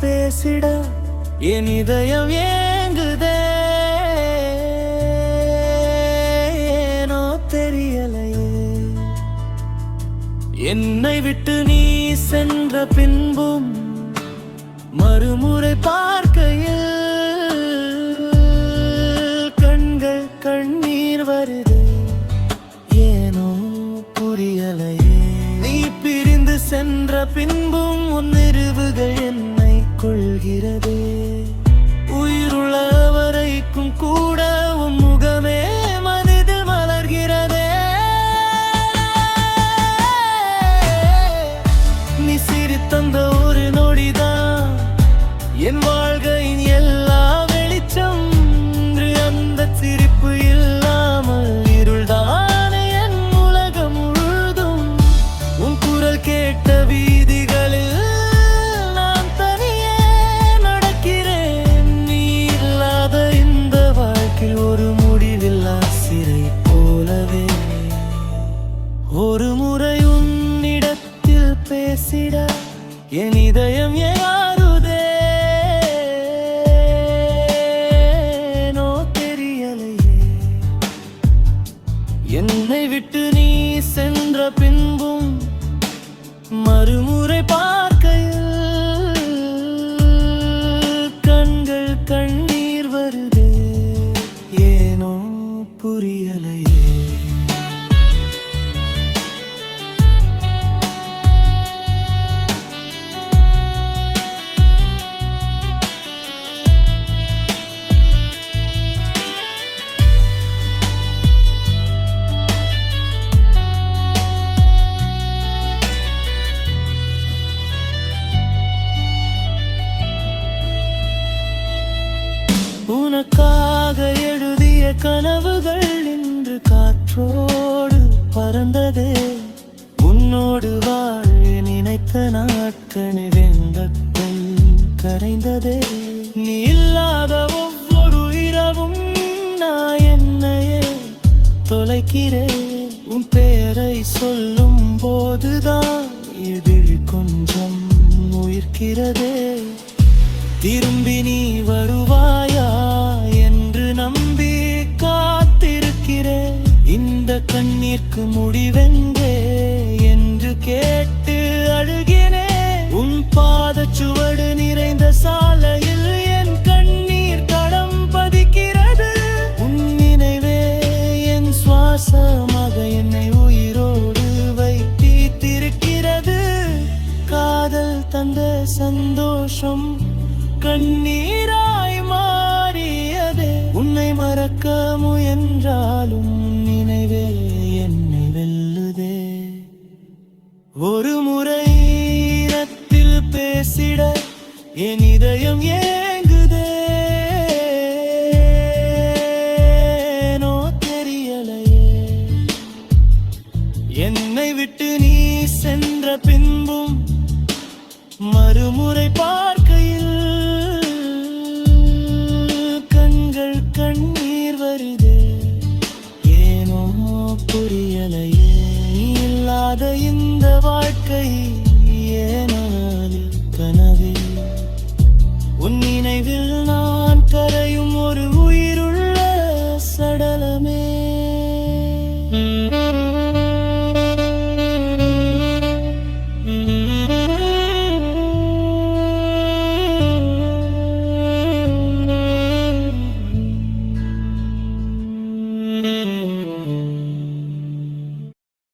பேசிட என் இதயம் ஏங்குதே? ஏனோ தெரியலையே. என்னை விட்டு நீ சென்ற பின்பும் மறுமுறை பார்க்கையில் கண்கள் கண்ணீர் வருது. ஏனோ புரியலையே. நீ பிரிந்து சென்ற பின்பும் உன் நிறுவுகள் என்ன கொள்கிறதே. உயிருள்ள வரைக்கும் கூட உன் முகமே மனதில் மலர்கிறதே. நீ சிரித்தந்த ஒரு முறை உன்னிடத்தில் பேசிட என் இதயம் ஏறுதே நோ தெரியலையே. என்னை விட்டு நீ சென்ற பின்பும் மறுமுறை பார்க்கையில் கண்கள் கண்ணீர் வருதே. ஏனோ புரியலையே உனக்காக எழுதிய கனவுகள் இன்று காற்றோடு பறந்ததே. உன்னோடு வாழ நினைத்த நாட்களில் வெந்தத்தில் கரைந்ததே. நீ இல்லாத ஒவ்வொரு இரவும் நான் என்னையே தொலைக்கிறேன் உன் பெயரை சொல்லும் போதுதான் எதிர் கொஞ்சம் உயிர்க்கிறதே. திரும்பி நீ வருவாயா. கண்ணீர்க்கு முடிவென்றே என்று கேட்டு அழுகினே. உன் பாத சுவடு நிறைந்த சாலையில் என் கண்ணீர் தடம் பதிக்கிறது. உன் நினைவே என் சுவாசமாக என்னை உயிரோடு வைத்தித்திருக்கிறது காதல் தந்த சந்தோஷம் கண்ணீராய் மாறியதே. உன்னை மறக்க முயன்றாலும் ஒரு முறை இடத்தில் பேசிட என் இதயம் ஏங்குதே. நோ தெரியலையே. என்னை விட்டு நீ சென்ற பின்பும் மறுமுறை பார்க்கையில் கண்கள் கண்ணீர் வருதே. ஏனோ புரியலையே இல்லாத இந்த இந்த வாழ்க்கை ஏனாலில் கனவே உன் நினைவில்